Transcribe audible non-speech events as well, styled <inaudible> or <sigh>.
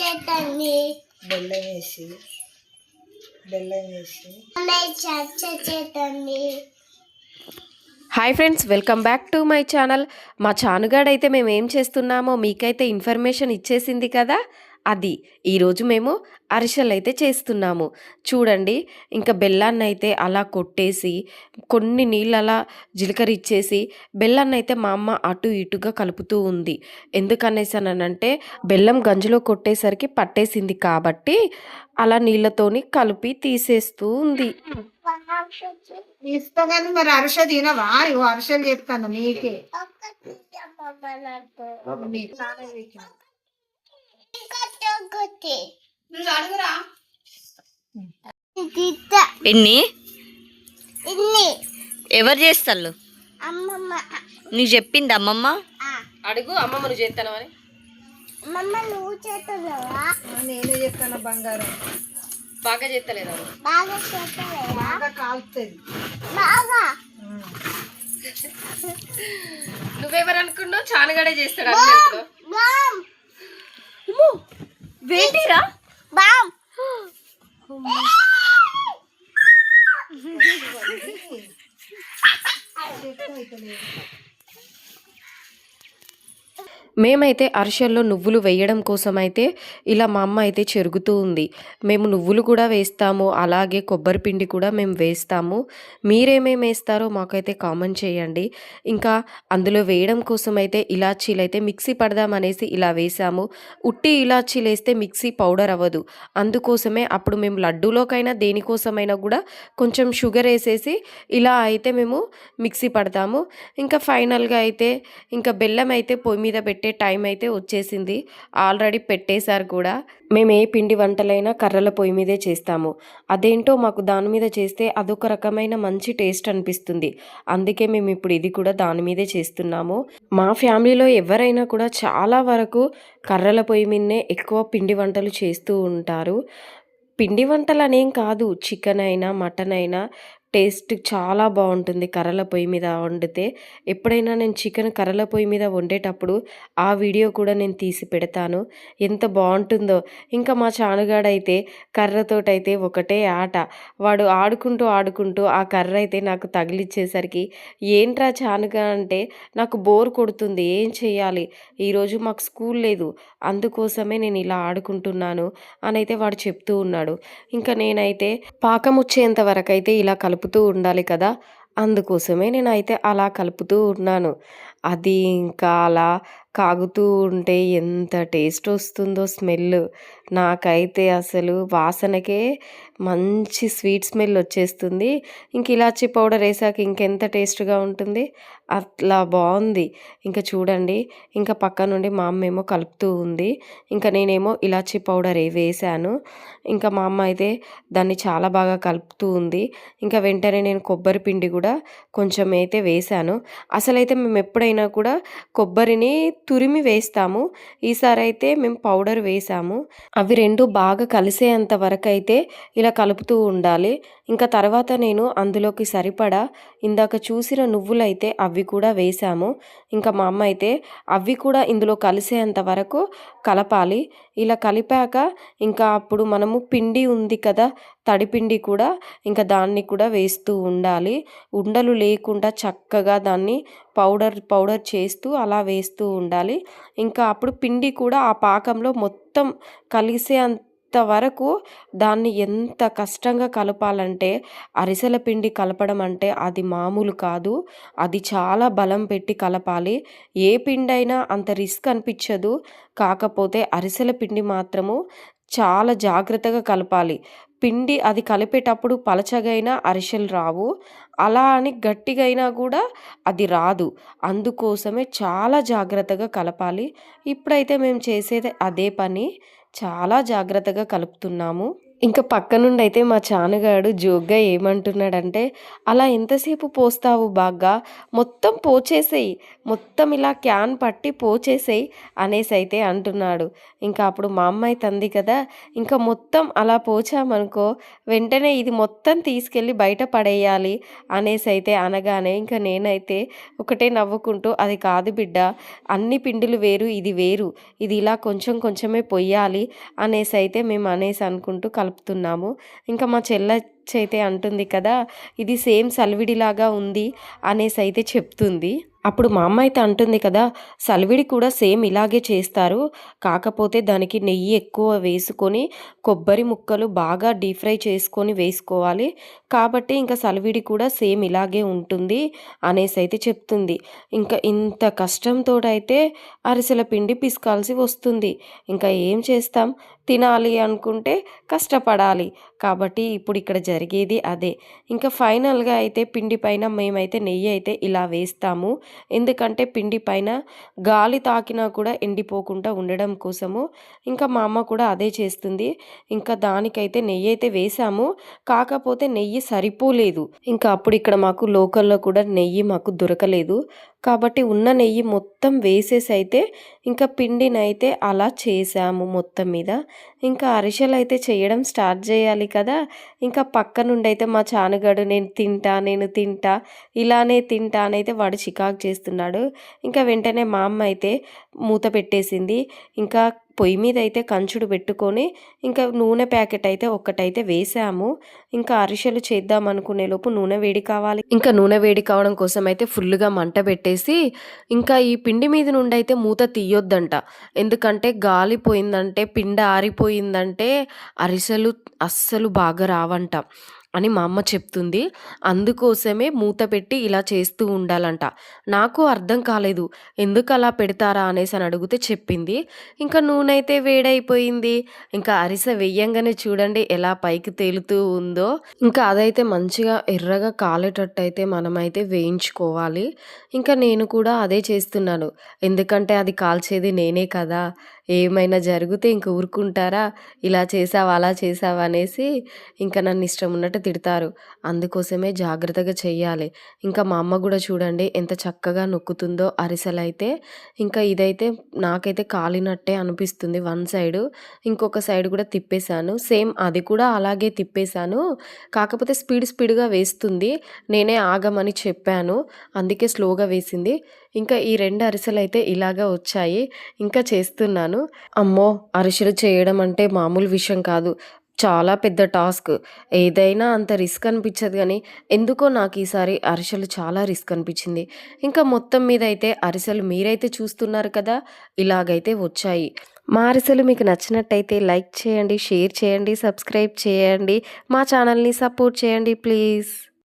చేతండి బెల్లం వేసి బెల్లం వేసి. చేతండి hi friends welcome back to my channel మా చానుగాడైతే మేము ఏం చేస్తున్నామో మీకైతే ఇన్ఫర్మేషన్ ఇచ్చేసింది కదా? అది. ఈరోజు మేము అరిసెలు అయితే చేస్తున్నాము. చూడండి ఇంకా బెల్లాన్ని అయితే అలా కొట్టేసి కొన్ని నీళ్ళు అలా జీలకర్ర ఇచ్చేసి బెల్లాన్ని అయితే మా అమ్మ అటు ఇటుగా కలుపుతూ ఉంది. ఎందుకనేసానంటే బెల్లం గంజిలో కొట్టేసరికి పట్టేసింది కాబట్టి అలా నీళ్ళతోని కలిపి తీసేస్తూ ఉంది. ఇస్తా కానీ మరి తినవా? చెప్తాను నీకే. ఎన్ని ఇన్ని? ఎవరు చేస్తారు అమ్మమ్మ. నీకు చెప్పింది అమ్మమ్మ? అడుగు అమ్మమ్మను చేస్తాను అని. అమ్మమ్మ నువ్వు చేస్తున్నావా నేనే చెప్తాను బంగారం. బాగా చేస్తలేదా బాగా బాగా కాలుతుంది. బాగా? నువ్వెవరు అనుకున్నావు? చానుగాడే చేస్తాడు బామ్ వేటిరా? బామ్. <laughs> మేమైతే అరిసెల్లో నువ్వులు వేయడం కోసం అయితే ఇలా మా అమ్మ అయితే చెరుగుతూ ఉంది. మేము నువ్వులు కూడా వేస్తాము అలాగే కొబ్బరి పిండి కూడా మేము వేస్తాము. మీరేమేమి వేస్తారో మాకైతే కామెంట్ చేయండి. ఇంకా అందులో వేయడం కోసం అయితే ఇలాచీలు అయితే మిక్సీ పడదామనేసి ఇలా వేసాము. ఉట్టి ఇలాచీలు వేస్తే మిక్సీ పౌడర్ అవ్వదు. అందుకోసమే అప్పుడు మేము లడ్డూలోకైనా దేనికోసమైనా కూడా కొంచెం షుగర్ వేసేసి ఇలా అయితే మేము మిక్సీ పడతాము. ఇంకా ఫైనల్గా అయితే ఇంకా బెల్లం అయితే పొయ్యి మీద పెట్టే టైం అయితే వచ్చేసింది. ఆల్రెడీ పెట్టేశారు కూడా. మేము ఏ పిండి వంటలైనా కర్రల పొయ్యి మీదే చేస్తాము. అదేంటో మాకు దాని మీద చేస్తే అదొక రకమైన మంచి టేస్ట్ అనిపిస్తుంది. అందుకే మేము ఇప్పుడు ఇది కూడా దాని మీదే చేస్తున్నాము. మా ఫ్యామిలీలో ఎవరైనా కూడా చాలా వరకు కర్రల పొయ్యి మీదనే ఎక్కువ పిండి వంటలు చేస్తూ ఉంటారు. పిండి వంటలు అనేం కాదు. చికెన్ అయినా మటన్ అయినా టేస్ట్ చాలా బాగుంటుంది కర్రల పొయ్యి మీద వండితే. ఎప్పుడైనా నేను చికెన్ కర్రల పొయ్యి మీద వండేటప్పుడు ఆ వీడియో కూడా నేను తీసి పెడతాను. ఎంత బాగుంటుందో. ఇంకా మా చానుగాడైతే కర్రతోటైతే ఒకటే ఆట. వాడు ఆడుకుంటూ ఆడుకుంటూ ఆ కర్ర అయితే నాకు తగిలిచ్చేసరికి ఏంట్రా చానుగా అంటే నాకు బోర్ కొడుతుంది. ఏం చేయాలి ఈరోజు మాకు స్కూల్ లేదు. అందుకోసమే నేను ఇలా ఆడుకుంటున్నాను అని అయితే వాడు చెప్తూ ఉన్నాడు. ఇంకా నేనైతే పాకం వచ్చేంత వరకు అయితే ఇలా కలుపుతూ ఉండాలి కదా. అందుకోసమే నేనైతే అలా కలుపుతూ ఉన్నాను. అది ఇంకా అలా కాగుతూ ఉంటే ఎంత టేస్ట్ వస్తుందో స్మెల్. నాకైతే అసలు వాసనకే మంచి స్వీట్ స్మెల్ వచ్చేస్తుంది. ఇంక ఇలాచీ పౌడర్ వేసాక ఇంకెంత టేస్ట్గా ఉంటుంది? అట్లా బాగుంది ఇంకా చూడండి. ఇంకా పక్క నుండి మా అమ్మ ఏమో కలుపుతూ ఉంది. ఇంకా నేనేమో ఇలాచీ పౌడర్ వేసాను. ఇంకా మా అమ్మ అయితే దాన్ని చాలా బాగా కలుపుతూ ఉంది. ఇంకా వెంటనే నేను కొబ్బరి పిండి కూడా కొంచెం అయితే వేసాను. అసలైతే మేము ఎప్పుడైనా కూడా కొబ్బరిని తురిమి వేస్తాము. ఈసారి అయితే మేము పౌడర్ వేసాము. అవి రెండు బాగా కలిసేంత వరకు అయితే ఇలా కలుపుతూ ఉండాలి. ఇంకా తర్వాత నేను అందులోకి సరిపడా ఇందాక చూసిన నువ్వులైతే అవి కూడా వేసాము. ఇంకా మా అమ్మ అయితే అవి కూడా ఇందులో కలిసేంత వరకు కలపాలి. ఇలా కలిపాక ఇంకా అప్పుడు మనము పిండి ఉంది కదా తడిపిండి కూడా ఇంకా దాన్ని కూడా వేస్తూ ఉండాలి. ఉండలు లేకుండా చక్కగా దాన్ని పౌడర్ పౌడర్ చేస్తూ అలా వేస్తూ ఉండాలి. ఇంకా అప్పుడు పిండి కూడా ఆ పాకంలో మొత్తం కలిసే ఇంతవరకు దాన్ని ఎంత కష్టంగా కలపాలంటే అరిసెల పిండి కలపడం అంటే అది మామూలు కాదు. అది చాలా బలం పెట్టి కలపాలి. ఏ పిండి అయినా అంత రిస్క్ అనిపించదు. కాకపోతే అరిసెల పిండి మాత్రము చాలా జాగ్రత్తగా కలపాలి. పిండి అది కలిపేటప్పుడు పలచగైనా అరిసెలు రావు. అలా అని గట్టిగైనా కూడా అది రాదు. అందుకోసమే చాలా జాగ్రత్తగా కలపాలి. ఇప్పుడైతే మేము చేసేది అదే పని. చాలా జాగ్రత్తగా కలుపుతున్నాము. ఇంకా పక్క నుండి అయితే మా చానుగాడు జోక్గా ఏమంటున్నాడంటే అలా ఎంతసేపు పోస్తావు బాగా మొత్తం పోచేసేయి. మొత్తం ఇలా క్యాన్ పట్టి పోచేసేయి అనేసి అయితే అంటున్నాడు. ఇంకా అప్పుడు మా అమ్మాయి తంది కదా ఇంకా మొత్తం అలా పోచామనుకో వెంటనే ఇది మొత్తం తీసుకెళ్ళి బయట పడేయాలి అనేసి అయితే అనగానే ఇంకా నేనైతే ఒకటే నవ్వుకుంటూ అది కాదు బిడ్డ అన్ని పిండిలు వేరు ఇది వేరు. ఇది ఇలా కొంచెం కొంచెమే పొయ్యాలి అనేసి అయితే మేము అనేసి అనుకుంటూ కలుపుతున్నాము ఇంకా మా చెల్లెచ్చి అయితే అంటుంది కదా ఇది సేమ్ సల్విడిలాగా ఉంది అనేసి అయితే చెప్తుంది. అప్పుడు మా అమ్మ అయితే అంటుంది కదా సలివిడి కూడా సేమ్ ఇలాగే చేస్తారు. కాకపోతే దానికి నెయ్యి ఎక్కువ వేసుకొని కొబ్బరి ముక్కలు బాగా డీప్ ఫ్రై చేసుకొని వేసుకోవాలి. కాబట్టి ఇంకా సలివిడి కూడా సేమ్ ఇలాగే ఉంటుంది అనేసి అయితే చెప్తుంది. ఇంకా ఇంత కష్టంతో అయితే అరిసెల పిండి పిసకాల్సి వస్తుంది. ఇంకా ఏం చేస్తాం? తినాలి అనుకుంటే కష్టపడాలి. కాబట్టి ఇప్పుడు ఇక్కడ జరిగేది అదే. ఇంకా ఫైనల్గా అయితే పిండి పైన మేమైతే నెయ్యి అయితే ఇలా వేస్తాము. ఎందుకంటే పిండి పైన గాలి తాకినా కూడా ఎండిపోకుండా ఉండడం కోసము. ఇంకా మా అమ్మ కూడా అదే చేస్తుంది. ఇంకా దానికైతే నెయ్యి అయితే వేసాము. కాకపోతే నెయ్యి సరిపోలేదు. ఇంకా అప్పుడు ఇక్కడ మాకు లోకల్లో కూడా నెయ్యి మాకు దొరకలేదు. కాబట్టి ఉన్న నెయ్యి మొత్తం వేసేసి అయితే ఇంకా పిండినైతే అలా చేసాము మొత్తం మీద. ఇంకా అరిసెలు అయితే చేయడం స్టార్ట్ చేయాలి కదా. ఇంకా పక్క నుండి అయితే మా చానుగాడు నేను తింటా నేను తింటా ఇలానే తింటా అని అయితే వాడు చికాకు చేస్తున్నాడు. ఇంకా వెంటనే మా అమ్మ అయితే మూత పెట్టేసింది. ఇంకా పొయ్యి మీద అయితే కంచుడు పెట్టుకొని ఇంకా నూనె ప్యాకెట్ అయితే ఒక్కటైతే వేసాము. ఇంకా అరిసెలు చేద్దాం అనుకునే లోపు నూనె వేడి కావాలి. ఇంకా నూనె వేడి కావడం కోసం అయితే ఫుల్గా మంట పెట్టేసి ఇంకా ఈ పిండి మీద నుండి అయితే మూత తీయొద్దంట. ఎందుకంటే గాలి పోయిందంటే పిండి ఆరిపోయిందంటే అరిసెలు అస్సలు బాగా రావంట. అని మా అమ్మ చెప్తుంది. అందుకోసమే మూత పెట్టి ఇలా చేస్తూ ఉండాలంట. నాకు అర్థం కాలేదు. ఎందుకు అలా పెడతారా అనేసి అని అడిగితే చెప్పింది. ఇంకా నూనె అయితే వేడైపోయింది. ఇంకా అరిసె వెయ్యంగానే చూడండి ఎలా పైకి తేలుతూ ఉందో. ఇంకా అదైతే మంచిగా ఎర్రగా కాలేటట్టు అయితే మనమైతే వేయించుకోవాలి. ఇంకా నేను కూడా అదే చేస్తున్నాను. ఎందుకంటే అది కాల్చేది నేనే కదా. ఏమైనా జరిగితే ఇంక ఊరుకుంటారా? ఇలా చేసావా అలా చేసావా అనేసి ఇంకా నన్ను ఇష్టం ఉన్నట్టు తిడతారు. అందుకోసమే జాగ్రత్తగా చెయ్యాలి. ఇంకా మా అమ్మ కూడా చూడండి ఎంత చక్కగా నొక్కుతుందో అరిసెలైతే. ఇంకా ఇదైతే నాకైతే కాలినట్టే అనిపిస్తుంది వన్ సైడ్. ఇంకొక సైడ్ కూడా తిప్పేశాను. సేమ్ అది కూడా అలాగే తిప్పేశాను. కాకపోతే స్పీడ్ స్పీడ్గా వేస్తుంది. నేనే ఆగమని చెప్పాను. అందుకే స్లోగా వేసింది. ఇంకా ఈ రెండు అరిసెలు అయితే ఇలాగా వచ్చాయి. ఇంకా చేస్తున్నాను. అమ్మో అరిసెలు చేయడం అంటే మామూలు విషయం కాదు. చాలా పెద్ద టాస్క్. ఏదైనా అంత రిస్క్ అనిపించదు కానీ ఎందుకో నాకు ఈసారి అరిసెలు చాలా రిస్క్ అనిపించింది. ఇంకా మొత్తం మీద అయితే అరిసెలు మీరైతే చూస్తున్నారు కదా ఇలాగైతే వచ్చాయి. మా అరిసెలు మీకు నచ్చినట్టయితే లైక్ చేయండి షేర్ చేయండి సబ్స్క్రైబ్ చేయండి. మా ఛానల్ని సపోర్ట్ చేయండి ప్లీజ్.